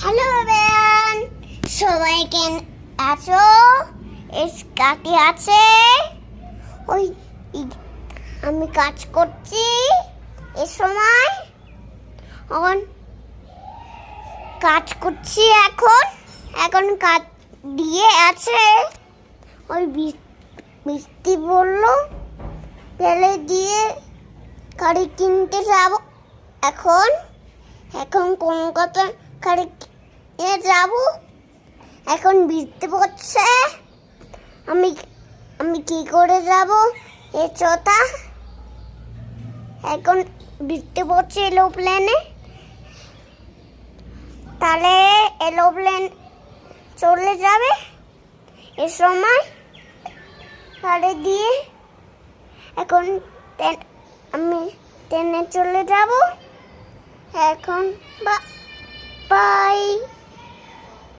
Hello বেয়ান সবাই কেন আছো? এস কাটি আছে? ওই আমি কাজ করছি। এ সময় এখন কাজ করছি এখন। এখন কাজ দিয়ে আছে। ওই বৃষ্টি বলল ফেলে দিয়ে গাড়ি কিনতে যাব এখন। এখন কলকাতা গাড়ি কিনে যাব? এখন বৃষ্টি পড়ছে। আমি আমি কি করে যাব? এ চোতা। এখন বৃষ্টি পড়ছে এরোপ্লেনে তাহলে এরোপ্লেন চলে যাবে এ সময়। গাড়ি দিয়ে। এখন আমি ট্রেনে চলে যাব। এখন বা